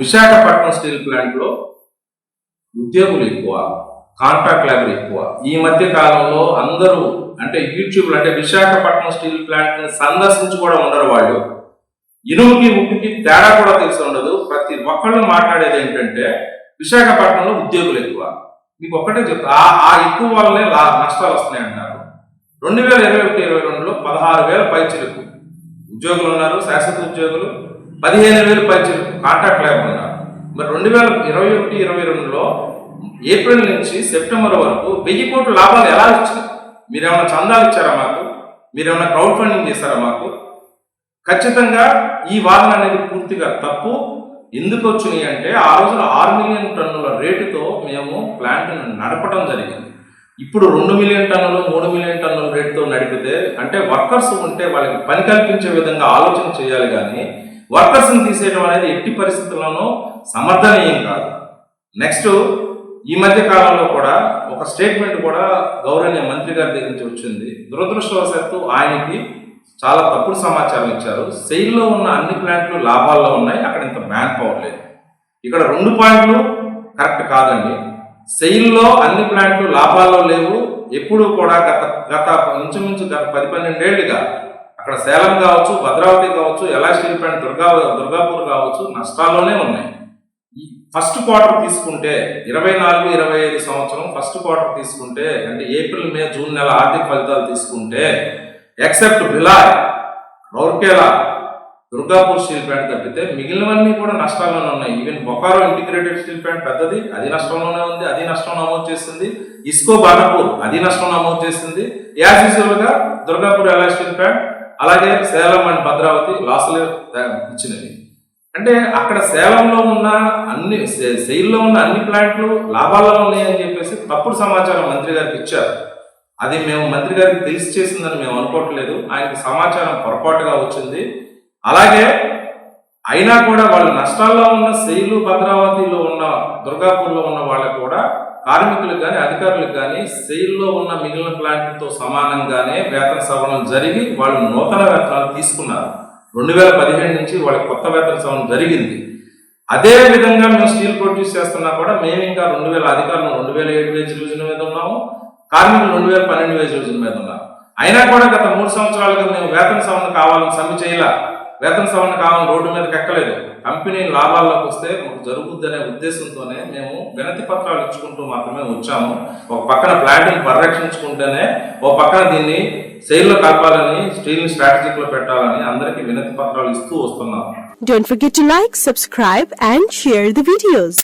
Visakhapatnam steel ప్లాంట్లో ఉద్యోగులు ఎక్కువ కాంట్రాక్ట్ లేబర్ ఎక్కువ. ఈ మధ్య కాలంలో అందరూ అంటే యూట్యూబ్లు అంటే విశాఖపట్నం స్టీల్ ప్లాంట్ని సందర్శించి కూడా ఉండరు వాళ్ళు. ఇనుముకి ఉప్పుకి తేడా కూడా తెలిసి ఉండదు. ప్రతి ఒక్కళ్ళు మాట్లాడేది ఏంటంటే విశాఖపట్నంలో ఉద్యోగులు ఎక్కువ. మీకు ఒక్కటే చెప్తా ఆ- ఎక్కువ వల్లనే లా- నష్టాలు వస్తున్నాయి అంటారు రెండు వేల ఇరవై ఒకటి ఇరవై రెండులో పదహారు వేల పైచిలకు ఉద్యోగులు ఉన్నారు శాశ్వత ఉద్యోగులు. పదిహేను వేలు పైచిలకు కాంట్రాక్ట్ లేకుండా మరి రెండు వేల ఇరవై ఒకటి ఇరవై రెండులో ఏప్రిల్ నుంచి సెప్టెంబర్ వరకు వెయ్యి కోట్ల లాభాలు ఎలా వచ్చినాయి? మీరేమైనా చందాలు ఇచ్చారా మాకు? మీరేమైనా క్రౌడ్ ఫండింగ్ చేశారా మాకు? ఖచ్చితంగా ఈ వాదన అనేది పూర్తిగా తప్పు. ఎందుకు వచ్చినాయి అంటే ఆ రోజున ఆరు మిలియన్ టన్నుల రేటుతో మేము ప్లాంట్ను నడపడం జరిగింది. ఇప్పుడు రెండు మిలియన్ టన్నులు మూడు మిలియన్ టన్నుల రేటుతో నడిపితే అంటే వర్కర్స్ ఉంటే వాళ్ళకి పని కల్పించే విధంగా ఆలోచన చేయాలి కానీ వర్కర్స్ని తీసేయడం అనేది ఎట్టి పరిస్థితుల్లోనూ సమర్థనీయం కాదు. నెక్స్ట్ ఈ మధ్య కాలంలో కూడా ఒక స్టేట్మెంట్ కూడా గౌరవనీయ మంత్రి గారి దగ్గర నుంచి వచ్చింది. దురదృష్టవశాత్తు ఆయనకి చాలా తప్పుడు సమాచారం ఇచ్చారు. సెయిల్లో ఉన్న అన్ని ప్లాంట్లు లాభాల్లో ఉన్నాయి. అక్కడ ఇంత మ్యాన్ పవర్ లేదు. ఇక్కడ రెండు పాయింట్లు కరెక్ట్ కాదండి. సెయిల్లో అన్ని ప్లాంట్లు లాభాల్లో లేవు. ఎప్పుడూ కూడా గత గత ఇంచుమించు గత పది పన్నెండేళ్ళుగా అక్కడ సేలం కావచ్చు భద్రావతి కావచ్చు ఎలా స్టీల్ ప్లాంట్ దుర్గా దుర్గాపూర్ కావచ్చు నష్టాల్లోనే ఉన్నాయి. ఈ ఫస్ట్ క్వార్టర్ తీసుకుంటే ఇరవై నాలుగు ఇరవై ఐదు సంవత్సరం ఫస్ట్ క్వార్టర్ తీసుకుంటే అంటే ఏప్రిల్ మే జూన్ నెల ఆర్థిక ఫలితాలు తీసుకుంటే except Bhilai Rourkela Durgapur steel plant తప్పితే మిగిలినవన్నీ కూడా నష్టాల్లోనే ఉన్నాయి. Even Bokaro integrated steel plant పెద్దది అది నష్టంలోనే ఉంది అది నష్టం నమోదు చేసింది. ఇస్కో బానపూర్ అది నష్టం నమోదు చేసింది. యాజ్ యూజువల్గా దుర్గాపూర్ ఎలా స్టీల్ ప్లాంట్ అలాగే సేలం అండ్ భద్రావతి లాసులు ఇచ్చినవి. అంటే అక్కడ సేలంలో ఉన్న అన్ని సెయిల్లో ఉన్న అన్ని ప్లాంట్లు లాభాల్లో ఉన్నాయని చెప్పేసి తప్పుడు సమాచారం మంత్రి గారికి ఇచ్చారు. అది మేము మంత్రి గారికి తెలిసి చేసిందని మేము అనుకోవట్లేదు. ఆయనకి సమాచారం పొరపాటుగా వచ్చింది. అలాగే అయినా కూడా వాళ్ళు నష్టాల్లో ఉన్న సెయిలు భద్రావతిలో ఉన్న దుర్గాపూర్లో ఉన్న వాళ్ళకు కూడా కార్మికులకు కానీ అధికారులకు కానీ సెయిల్లో ఉన్న మిగిలిన ప్లాంట్లతో సమానంగానే వేతన సవరణ జరిగి వాళ్ళు నూతన వేతనాలు తీసుకున్నారు. రెండు వేల పదిహేను నుంచి వాళ్ళకి కొత్త వేతన సవరణ జరిగింది. అదే విధంగా మేము స్టీల్ ప్రొడ్యూస్ చేస్తున్నా కూడా మేము ఇంకా రెండు వేల అధికారులు రెండు వేల ఏడు వేజ్ రోజుల మీద ఉన్నాము. కార్మికులు రెండు వేల పన్నెండు వేజ్ రోజుల మీద ఉన్నాము అయినా కూడా గత మూడు సంవత్సరాలుగా మేము వేతన సవరణ కావాలని సమ్మె చేయాల. వేతన సవరణ కావాలని రోడ్డు మీదకి ఎక్కలేదు కంపెనీ లాభాల్లోకి వస్తే మాకు జరుగుద్ది అనే ఉద్దేశంతోనే మేము వినతి పత్రాలు ఇచ్చుకుంటూ మాత్రమే వచ్చాము. ఒక పక్కన ప్లాంట్ని పరిరక్షించుకుంటేనే ఒక పక్కన దీన్ని సెయిల్లో కలపాలని స్టీల్ స్ట్రాటజిక్లో పెట్టాలని అందరికీ వినతి పత్రాలు ఇస్తూ వస్తున్నాం. Don't forget to like, subscribe and share the videos.